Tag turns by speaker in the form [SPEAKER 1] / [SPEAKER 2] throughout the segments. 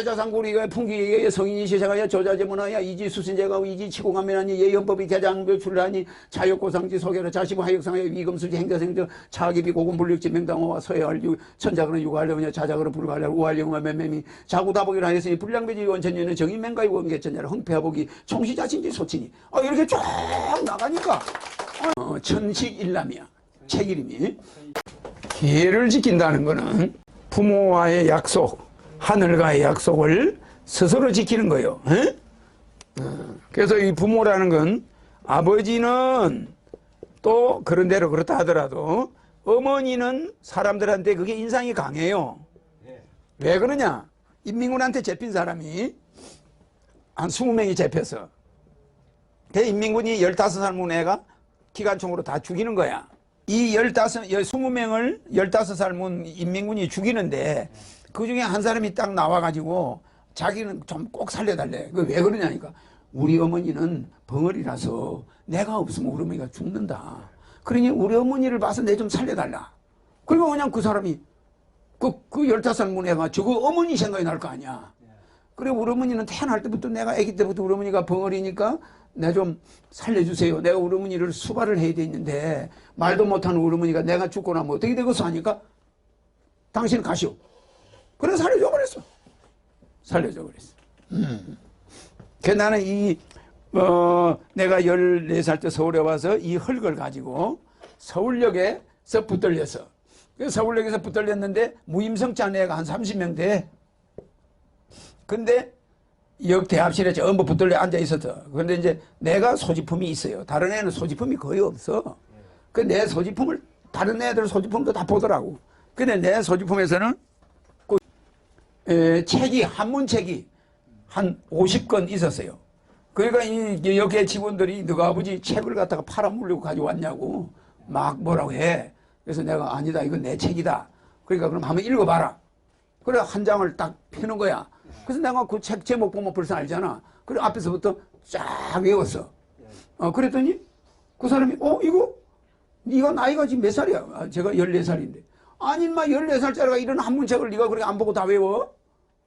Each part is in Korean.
[SPEAKER 1] 해자상구리가 풍기에 성인이 시생하여 저자제문하여 이지수신제가 이지치공하면하니 예헌법이 개장별 출하니 자욕고상지 소개로 자시부 하역상하여 위금수지 행자생저 차기비 고금 불력지 명당어와 서해할유 천자그는 유가하려면 자자그는 불가하려 우할령과 맴맴이 자구다보기를 하였으니 불량배지 원천년은 정인맹가의 원개천자를 흥패하보기 총시자신지 소치니. 아 이렇게 쭉 나가니까. 어, 천식일남이야. 책 이름이. 기회를 지킨다는 것은 부모와의 약속, 하늘과의 약속을 스스로 지키는 거예요. 에? 어, 그래서 이 부모라는 건 아버지는 또 그런 대로 그렇다 하더라도 어머니는 사람들한테 그게 인상이 강해요. 왜 그러냐? 인민군한테 잡힌 사람이 한 20명이 잡혀서 그 인민군이 15살 문 애가 기관총으로 다 죽이는 거야. 이 15, 20명을 15살 문 인민군이 죽이는데 그 중에 한 사람이 딱 나와가지고 자기는 좀 꼭 살려달래. 그 왜 그러냐니까. 우리 어머니는 벙어리라서 내가 없으면 우리 어머니가 죽는다. 그러니 우리 어머니를 봐서 내 좀 살려달라. 그리고 그냥 그 사람이 그, 그 15살 문 애가 저거 어머니 생각이 날 거 아니야. 그래 우리 어머니는 태어날 때부터 내가 아기 때부터 우리 어머니가 벙어리니까 내 좀 살려주세요. 내가 우리 어머니를 수발을 해야 되는데 말도 못하는 우리 어머니가 내가 죽고 나면 어떻게 되겠어 하니까 당신 가시오. 그래 살려줘 그랬어. 살려줘 그랬어. 음. 그 나는 이 어, 내가 14살 때 서울에 와서 이 흙을 가지고 서울역에서 붙들렸어. 그 서울역에서 붙들렸는데 무임승차 애가 한 30명 돼. 근데 역 대합실에 전부 붙들려 앉아 있었어. 그런데 이제 내가 소지품이 있어요. 다른 애는 소지품이 거의 없어. 그 내 소지품을 다른 애들 소지품도 다 보더라고. 근데 내 소지품에서는 그 에, 책이 한문책이 한 50권 있었어요. 그러니까 이 여기 직원들이 너가 아버지 책을 갖다가 팔아물려고 가져왔냐고 막 뭐라고 해. 그래서 내가 아니다 이건 내 책이다. 그러니까 그럼 한번 읽어봐라. 그래 한 장을 딱 펴는 거야. 그래서 내가 그 책 제목 보면 벌써 알잖아. 그래 앞에서부터 쫙 외웠어. 어 그랬더니 그 사람이 어 이거 네가 나이가 지금 몇 살이야? 아, 제가 14살인데. 아니 인마 14살짜리가 이런 한문책을 네가 그렇게 안 보고 다 외워?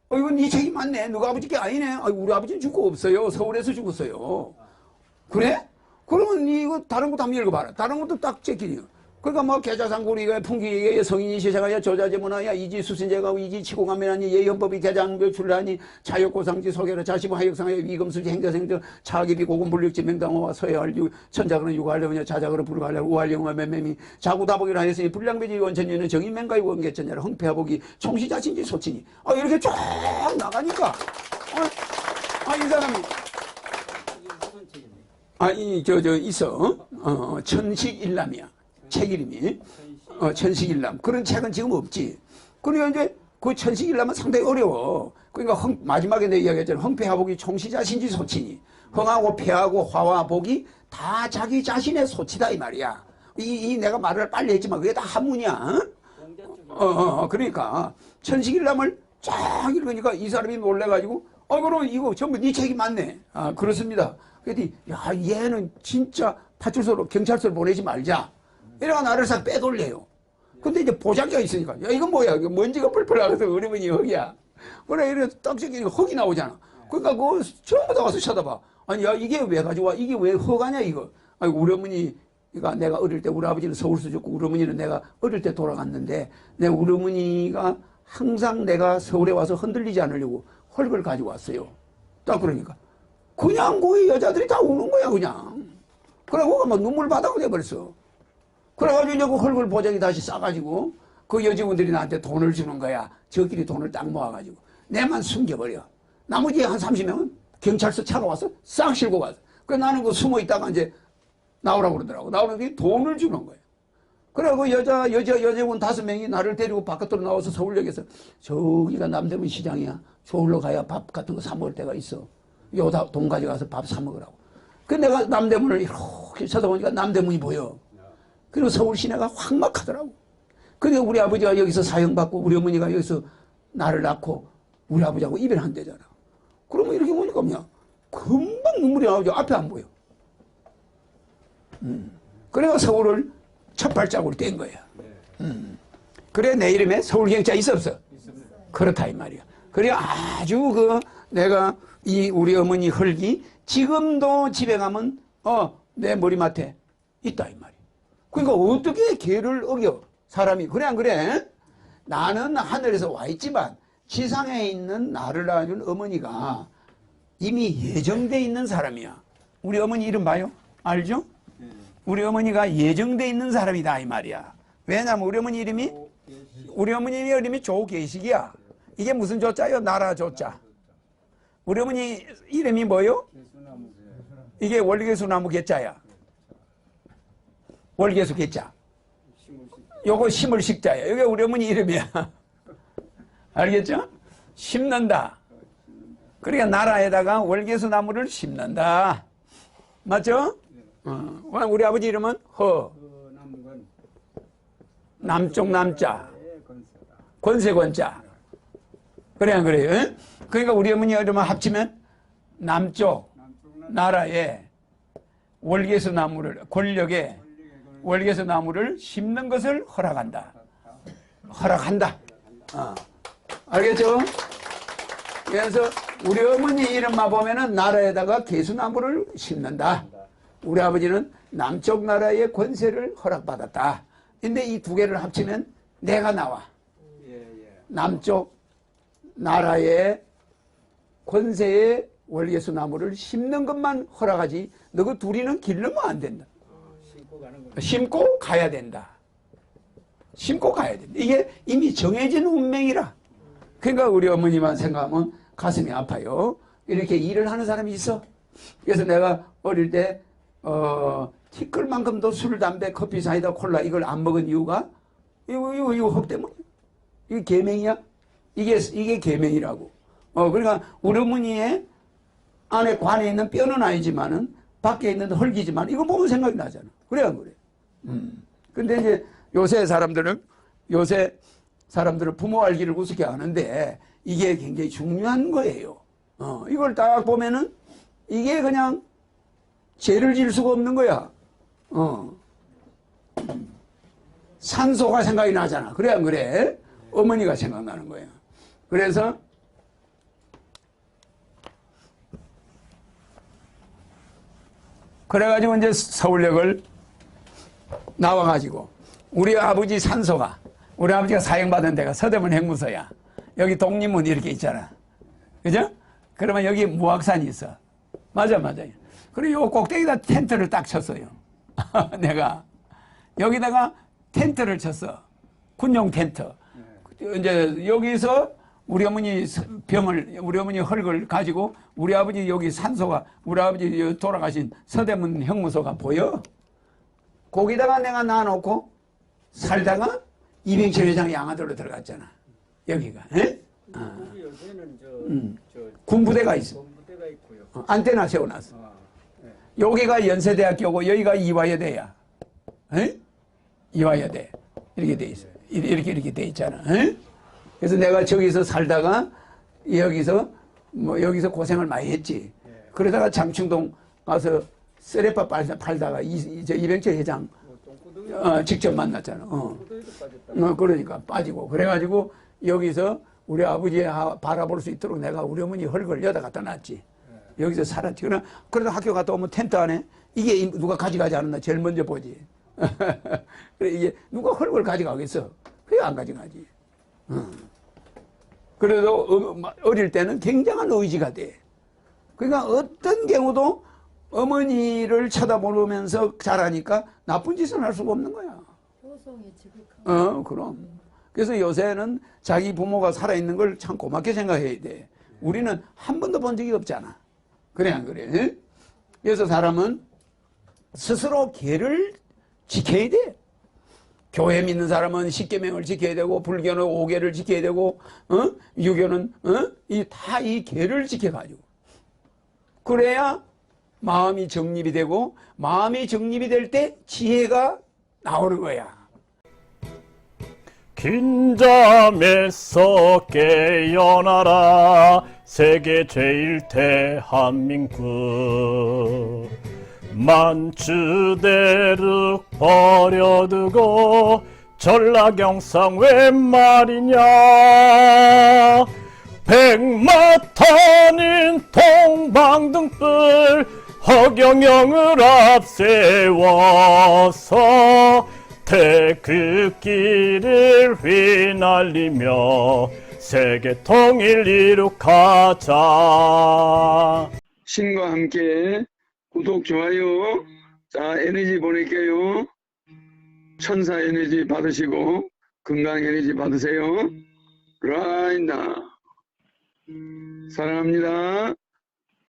[SPEAKER 1] 어 이건 네 책이 맞네. 누가 아버지 게 아니네. 아, 우리 아버지는 죽고 없어요. 서울에서 죽었어요. 그래? 그러면 네 이거 다른 것도 한번 읽어봐라. 다른 것도 딱 제끼니. 그러니까 뭐 계좌상구리가 풍기에 성인이 시생하여 저자제문하여 이지 수신제가 이지 치공하면하니 예헌법이 개장별 출하니 자욕고상지 소개로 자시부 하역상하여 위금수지 행자생저 차기비 고금 불력지 명당어와 서해할유 천자그는 유가하려면 자자그는 불가하려 우할령과 맴맴이 자구다보기를 하였으니 불량배지 원천년은 정인맹가의 원개천자를 흥패하보기 총시자신지 소치니 아 이렇게 쫙 나가니까 아, 아, 이 사람이 아, 이, 저, 저, 있어. 어, 어, 천식일남이야. 책 이름이. 어, 천식일남. 그런 책은 지금 없지. 그러니까 이제 그 천식일남은 상당히 어려워. 그러니까 흥, 마지막에 내 이야기했잖아. 흥패하복이 총시자신지 소치니. 흥하고 패하고 화와 복이 다 자기 자신의 소치다 이 말이야. 이, 이 내가 말을 빨리 했지만 그게 다 한문이야. 어, 어, 어, 그러니까 천식일남을 쫙 읽으니까 이 사람이 놀래가지고 어 그럼 이거 전부 네 책이 맞네. 아 그렇습니다. 그랬더니 야 얘는 진짜 파출소로 경찰서로 보내지 말자. 이래가 나를 싹 빼돌려요. 근데 이제 보장기가 있으니까 야 이건 뭐야? 이거 먼지가 펄펄 나가서 어머니 흙이야. 그래 이래 딱 적기니까 흙이 나오잖아. 그러니까 그거 전부 다 와서 쳐다봐. 아니 야 이게 왜 가져와? 이게 왜 흙하냐 이거? 아니 우리 어머니 그러니까 내가 어릴 때 우리 아버지는 서울서 죽고 우리 어머니는 내가 어릴 때 돌아갔는데 내 우리 어머니가 항상 내가 서울에 와서 흔들리지 않으려고 헐걸 가지고 왔어요. 딱 그러니까 그냥 그 여자들이 다 우는 거야 그냥. 그래 그거 막 눈물 바다가 돼버렸어. 그래가지고 이제 그 헐걸 보자기 다시 싸가지고 그 여직원들이 나한테 돈을 주는 거야. 저끼리 돈을 딱 모아가지고 내만 숨겨버려. 나머지 한 30명은 경찰서 차가 와서 싹 실고 가서. 그 나는 그 숨어 있다가 이제 나오라고 그러더라고. 나오는데 돈을 주는 거예요. 그래고 여자 여자 여자분 다섯 명이 나를 데리고 바깥으로 나와서 서울역에서 저기가 남대문 시장이야. 저기로 가야 밥 같은 거 사 먹을 때가 있어. 요다 돈 가져가서 밥 사 먹으라고. 그 내가 남대문을 이렇게 쳐다보니까 남대문이 보여. 그리고 서울 시내가 확막하더라고. 그리고 우리 아버지가 여기서 사형받고 우리 어머니가 여기서 나를 낳고 우리 아버지하고 이별한대잖아. 그러면 이렇게 보니까 뭐냐. 금방 눈물이 나오죠. 앞에 안 보여. 음. 그래가 서울을 첫 발자국을 뗀 거야. 음. 그래 내 이름에 서울경자 있어 없어? 그렇다 이 말이야. 그래 아주 그 내가 이 우리 어머니 흙이 지금도 집에 가면 어 내 머리맡에 있다 이 말이야. 그러니까 어떻게 개를 어겨 사람이 그래 안 그래? 나는 하늘에서 와 있지만 지상에 있는 나를 낳아준 어머니가 이미 예정돼 있는 사람이야. 우리 어머니 이름 봐요? 알죠? 우리 어머니가 예정돼 있는 사람이다 이 말이야. 왜냐면 우리 어머니 이름이 우리 어머니 이름이 조계식이야. 이게 무슨 조자요? 나라 조자. 우리 어머니 이름이 뭐요? 이게 월계수 나무 개자야. 월계수 개자. 요거 심을 식자야. 이게 우리 어머니 이름이야. 알겠죠? 심는다. 그러니까 나라에다가 월계수 나무를 심는다. 맞죠? 어. 우리 아버지 이름은 허. 남쪽 남자. 권세 권자. 그래 안 그래요? 응? 그러니까 우리 어머니 이름을 합치면 남쪽 나라에 월계수 나무를 권력에 월계수 나무를 심는 것을 허락한다. 허락한다. 어. 알겠죠? 그래서 우리 어머니 이름만 보면은 나라에다가 개수나무를 심는다. 우리 아버지는 남쪽 나라의 권세를 허락받았다. 근데 이 두 개를 합치면 내가 나와. 남쪽 나라의 권세의 월계수 나무를 심는 것만 허락하지 너그 둘이는 길르면 안 된다. 심고 가야 된다. 심고 가야 된다. 이게 이미 정해진 운명이라. 그러니까 우리 어머니만 생각하면 가슴이 아파요. 이렇게 일을 하는 사람이 있어. 그래서 내가 어릴 때, 어, 티끌만큼도 술, 담배, 커피, 사이다, 콜라 이걸 안 먹은 이유가 이거, 이거, 이거 흙 때문에. 이게 계명이야? 이게, 이게 계명이라고. 어, 그러니까 우리 어머니의 안에 관에 있는 뼈는 아니지만은 밖에 있는 흙이지만 이거 보면 생각이 나잖아. 그래, 안 그래? 음. 근데 이제 요새 사람들은 요새 사람들은 부모 알기를 우습게 하는데 이게 굉장히 중요한 거예요. 어, 이걸 딱 보면은 이게 그냥 죄를 질 수가 없는 거야. 어. 산소가 생각이 나잖아. 그래, 안 그래? 어머니가 생각나는 거야. 그래서 그래가지고 이제 서울역을 나와가지고 우리 아버지 산소가 우리 아버지가 사형받은 데가 서대문 행무소야. 여기 독립문 이렇게 있잖아. 그죠? 그러면 여기 무악산이 있어. 맞아, 맞아요. 그리고 요 꼭대기다 텐트를 딱 쳤어요. 내가. 여기다가 텐트를 쳤어. 군용 텐트. 이제 여기서 우리 어머니 병을, 우리 어머니 헐걸 가지고 우리 아버지 여기 산소가, 우리 아버지 돌아가신 서대문 형무소가 보여? 거기다가 내가 놔놓고 살다가 이병철 회장 양아들로 들어갔잖아. 여기가. 에? 아,
[SPEAKER 2] 우리 요새는 저,
[SPEAKER 1] 음.
[SPEAKER 2] 저
[SPEAKER 1] 군부대가 있어.
[SPEAKER 2] 있고요.
[SPEAKER 1] 어, 안테나 세워놨어.
[SPEAKER 2] 아, 네.
[SPEAKER 1] 여기가 연세대학교고 여기가 이화여대야. 에? 이화여대. 이렇게 돼 있어. 이렇게, 이렇게, 이렇게 돼 있잖아. 에? 그래서 내가 저기서 살다가 여기서 뭐 여기서 고생을 많이 했지. 그러다가 장충동 가서 쓰레빠 팔다- 팔다가 이, 이- 저 이병철 회장
[SPEAKER 2] 뭐
[SPEAKER 1] 어, 직접 만났잖아. 어. 어, 그러니까 빠지고 그래가지고 여기서 우리 아버지 하- 바라볼 수 있도록 내가 우리 어머니 헐걸 여다 갖다 놨지. 여기서 살았지. 그러나 그래도 학교 갔다 오면 텐트 안에 이게 이- 누가 가져가지 않았나 제일 먼저 보지. 그래 이게 누가 헐걸 가져가겠어? 그게 안 가져가지. 어. 그래도 어- 어릴 때는 굉장한 의지가 돼. 그러니까 어떤 경우도 어머니를 쳐다보면서 자라니까 나쁜 짓은 할 수가 없는 거야. 어, 그럼. 그래서 요새는 자기 부모가 살아있는 걸 참 고맙게 생각해야 돼. 우리는 한 번도 본 적이 없잖아. 그래, 안 그래? 예? 그래서 사람은 스스로 개를 지켜야 돼. 교회 믿는 사람은 십계명을 지켜야 되고 불교는 오계를 지켜야 되고 어? 유교는 어? 이다 이 계를 지켜가지고 그래야 마음이 정립이 되고 마음이 정립이 될 때 지혜가 나오는 거야.
[SPEAKER 3] 긴 잠에서 깨어나라 세계 제일 대한민국 만주대륙 버려두고 전라경상 웬 말이냐 백마탄인 동방등불 허경영을 앞세워서 태극기를 휘날리며 세계 통일 이룩하자.
[SPEAKER 4] 신과 함께 구독, 좋아요. 자, 에너지 보낼게요. 천사 에너지 받으시고, 건강 에너지 받으세요. 라인다. 사랑합니다.